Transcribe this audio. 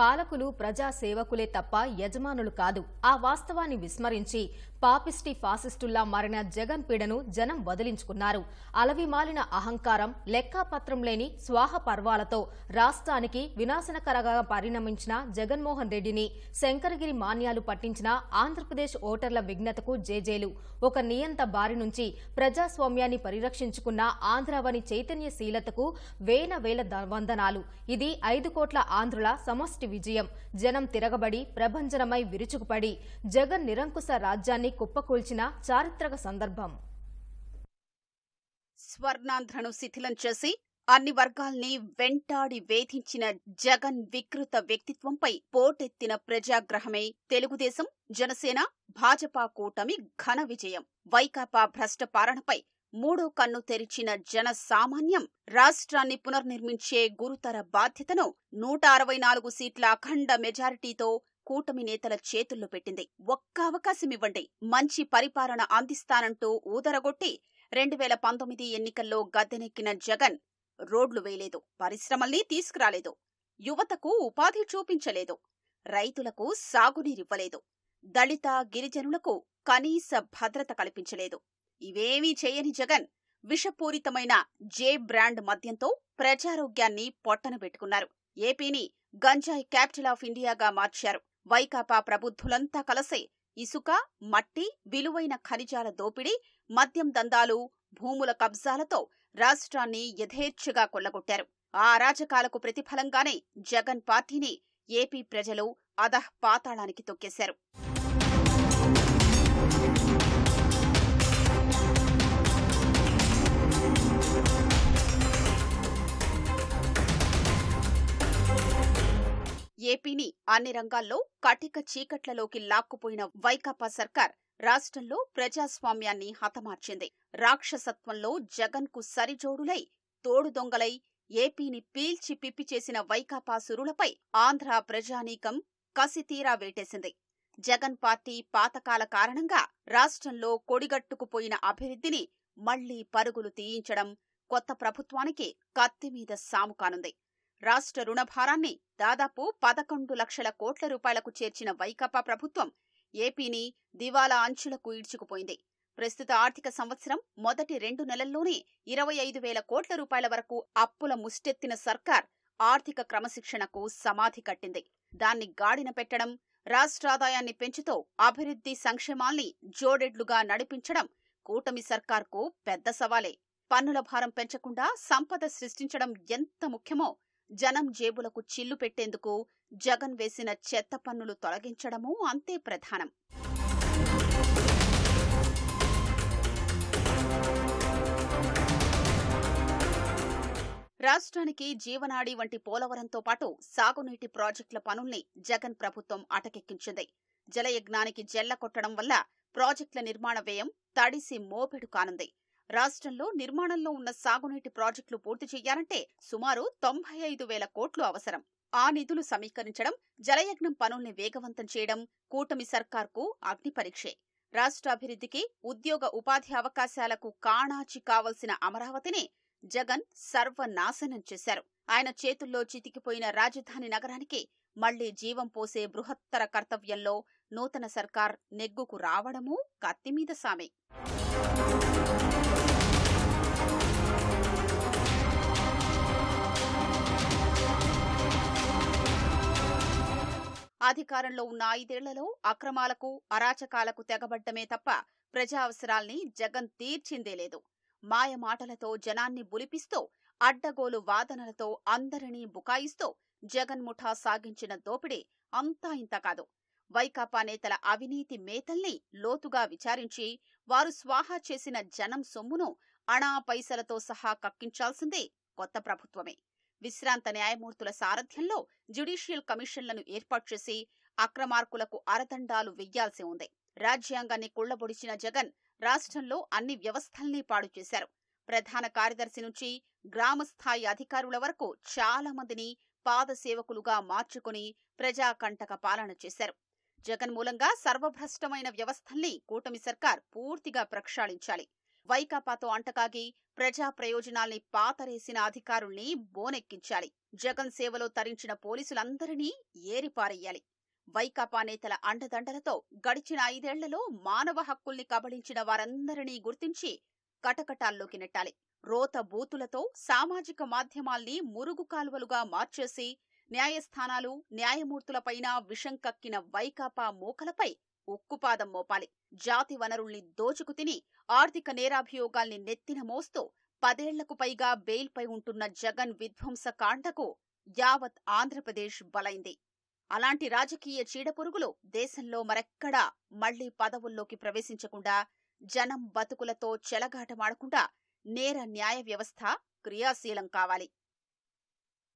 పాలకులు ప్రజా సేవకులే తప్ప యజమానులు కాదు. ఆ వాస్తవాన్ని విస్మరించి పాపిస్టి ఫాసిస్టుల్లా మారిన జగన్ పీడను జనం వదిలించుకున్నారు. అలవిమాలిన అహంకారం లెక్కాపత్రం లేని స్వాహ పర్వాలతో రాష్ట్రానికి వినాశనకరంగా పరిణమించిన జగన్మోహన్ రెడ్డిని శంకరగిరి మాన్యాలు పట్టించిన ఆంధ్రప్రదేశ్ ఓటర్ల విఘ్నతకు జేజేలు. ఒక నియంత బారి నుంచి ప్రజాస్వామ్యాన్ని పరిరక్షించుకున్న ఆంధ్రావని చైతన్యశీలతకు వేల వేల ద- వందనాలు. ఇది ఐదు కోట్ల ఆంధ్రుల సమష్టి విజయం. జనం తిరగబడి ప్రభంజనమై విరుచుకుపడి జగన్ నిరంకుశ రాజ్యాన్ని కుప్పకూల్చిన చారిత్రక సందర్భం. స్వర్ణాంధ్రను శిథిలం చేసి అన్ని వర్గాల్ని వెంటాడి వేధించిన జగన్ వికృత వ్యక్తిత్వంపై పోటెత్తిన ప్రజాగ్రహమే తెలుగుదేశం జనసేన భాజపా కూటమి ఘన విజయం. వైకాపా భ్రష్ట పాలనపై మూడో కన్ను తెరిచిన జన సామాన్యం రాష్ట్రాన్ని పునర్నిర్మించే గురుతర బాధ్యతను నూట అరవై నాలుగు సీట్ల అఖండ మెజారిటీతో కూటమి నేతల చేతుల్లో పెట్టింది. ఒక్క అవకాశం ఇవ్వండి మంచి పరిపాలన అందిస్తానంటూ ఊదరగొట్టి రెండు వేల పంతొమ్మిది ఎన్నికల్లో గద్దెనెక్కిన జగన్ రోడ్లు వేయలేదు. పరిశ్రమల్ని తీసుకురాలేదు. యువతకు ఉపాధి చూపించలేదు. రైతులకు సాగునీరివ్వలేదు. దళిత గిరిజనులకు కనీస భద్రత కల్పించలేదు. ఇవేమీ చేయని జగన్ విషపూరితమైన జే బ్రాండ్ మద్యంతో ప్రజారోగ్యాన్ని పొట్టన పెట్టుకున్నారు. ఏపీని గంజాయి క్యాపిటల్ ఆఫ్ ఇండియాగా మార్చారు. వైకాపా ప్రబుద్ధులంతా కలసే ఇసుక మట్టి విలువైన ఖనిజాల దోపిడీ మద్యం దందాలు భూముల కబ్జాలతో రాష్ట్రాన్ని యథేచ్ఛగా కొల్లగొట్టారు. ఆ అరాచకాలకు ప్రతిఫలంగానే జగన్ పార్టీని ఏపీ ప్రజలు అధః పాతాళానికి తొక్కేశారు. ఏపీని అన్ని రంగాల్లో కటిక చీకట్లలోకి లాక్కుపోయిన వైకాపా సర్కార్ రాష్ట్రంలో ప్రజాస్వామ్యాన్ని హతమార్చింది. రాక్షసత్వంలో జగన్కు సరిజోడులై తోడు దొంగలై ఏపీని పీల్చి పిప్పి చేసిన వైకాపా సురులపై ఆంధ్ర ప్రజానీకం కసితీరా వేటేసింది. జగన్ పార్టీ పాతకాల కారణంగా రాష్ట్రంలో కొడిగట్టుకుపోయిన అభివృద్ధిని మళ్ళీ పరుగులు తీయించడం కొత్త ప్రభుత్వానికి కత్తిమీద సాము కానుంది. రాష్ట్ర రుణభారాన్ని దాదాపు పదకొండు లక్షల కోట్ల రూపాయలకు చేర్చిన వైకాపా ప్రభుత్వం ఏపీని దివాలా అంచులకు ఈడ్చుకుపోయింది. ప్రస్తుత ఆర్థిక సంవత్సరం మొదటి రెండు నెలల్లోనే ఇరవై ఐదు వేల కోట్ల రూపాయల వరకు అప్పుల ముష్టెత్తిన సర్కార్ ఆర్థిక క్రమశిక్షణకు సమాధి కట్టింది. దాన్ని గాడిన పెట్టడం రాష్ట్రాదాయాన్ని పెంచుతూ అభివృద్ధి సంక్షేమాల్ని జోడెడ్లుగా నడిపించడం కూటమి సర్కార్కు పెద్ద సవాలే. పన్నుల భారం పెంచకుండా సంపద సృష్టించడం ఎంత ముఖ్యమో జనం జేబులకు చిల్లు పెట్టేందుకు జగన్ వేసిన చెత్త పన్నులు తొలగించడమూ అంతే ప్రధానం. రాష్ట్రానికి జీవనాడి వంటి పోలవరంతో పాటు సాగునీటి ప్రాజెక్టుల పనుల్ని జగన్ ప్రభుత్వం అటకెక్కించింది. జలయజ్ఞానికి జెల్ల కొట్టడం వల్ల ప్రాజెక్టుల నిర్మాణ వ్యయం తడిసి మోపెడు కానుంది. రాష్ట్రంలో నిర్మాణంలో ఉన్న సాగునీటి ప్రాజెక్టులు పూర్తి చేయాలంటే సుమారు తొంభై ఐదు వేల కోట్లు అవసరం. ఆ నిధులు సమీకరించడం జలయజ్ఞం పనుల్ని వేగవంతం చేయడం కూటమి సర్కార్కు అగ్నిపరీక్షే రాష్ట్రాభివృద్ధికి ఉద్యోగ ఉపాధి అవకాశాలకు కాణాచి కావలసిన అమరావతిని జగన్ సర్వనాశనం చేశారు. ఆయన చేతుల్లో చితికిపోయిన రాజధాని నగరానికి మళ్ళీ జీవం పోసే బృహత్తర కర్తవ్యంలో నూతన సర్కార్ నెగ్గుకు రావడమూ కత్తిమీద సామే. అధికారంలో ఉన్న ఐదేళ్ళలో అక్రమాలకు అరాచకాలకు తెగబడ్డమే తప్ప ప్రజా అవసరాల్ని జగన్ తీర్చిందే లేదు. మాయ మాటలతో జనాన్ని బులిపిస్తూ అడ్డగోలు వాదనలతో అందరినీ బుకాయిస్తూ జగన్ ముఠా సాగించిన దోపిడీ అంతా ఇంత కాదు. వైకాపా నేతల అవినీతి మేతల్ని లోతుగా విచారించి వారు స్వాహా చేసిన జనం సొమ్మును అణా పైసలతో సహా కక్కించాల్సిందే కొత్త ప్రభుత్వమే. విశ్రాంత న్యాయమూర్తుల సారథ్యంలో జ్యుడిషియల్ కమిషన్లను ఏర్పాటు చేసి అక్రమార్కులకు అరదండాలు వెయ్యాల్సి ఉంది. రాజ్యాంగాన్ని కుళ్ళబొడిచిన జగన్ రాష్ట్రంలో అన్ని వ్యవస్థల్ని పాడు చేశారు. ప్రధాన కార్యదర్శి నుంచి గ్రామస్థాయి అధికారుల వరకు చాలా మందిని పాదసేవకులుగా మార్చుకుని ప్రజాకంటక పాలన చేశారు. జగన్ మూలంగా సర్వభ్రష్టమైన వ్యవస్థల్ని కూటమి సర్కార్ పూర్తిగా ప్రక్షాళించాలి. వైకాపాతో అంటకాగి ప్రజా ప్రయోజనాల్ని పాతరేసిన అధికారుల్ని బోనెక్కించాలి. జగన్ సేవలో తరించిన పోలీసులందరినీ ఏరిపారెయ్యాలి వైకాపా నేతల అండదండలతో గడిచిన ఐదేళ్ళలో మానవ హక్కుల్ని కబళించిన వారందరినీ గుర్తించి కటకటాల్లోకి నెట్టాలి. రోత బూతులతో సామాజిక మాధ్యమాల్ని మురుగు కాలువలుగా మార్చేసి న్యాయస్థానాలు న్యాయమూర్తులపైన విషం కక్కిన వైకాపా మూకలపై ఉక్కుపాదం మోపాలి. జాతి వనరుల్ని దోచుకు తిని ఆర్థిక నేరాభియోగాల్ని నెత్తిన మోస్తూ పదేళ్ళకు పైగా బెయిల్పై ఉంటున్న జగన్ విధ్వంస కాండకు యావత్ ఆంధ్రప్రదేశ్ బలైంది. అలాంటి రాజకీయ చీడపురుగులు దేశంలో మరెక్కడా మళ్ళీ పదవుల్లోకి ప్రవేశించకుండా జనం బతుకులతో చెలగాటమాడకుండా నేర న్యాయ వ్యవస్థ క్రియాశీలం కావాలి.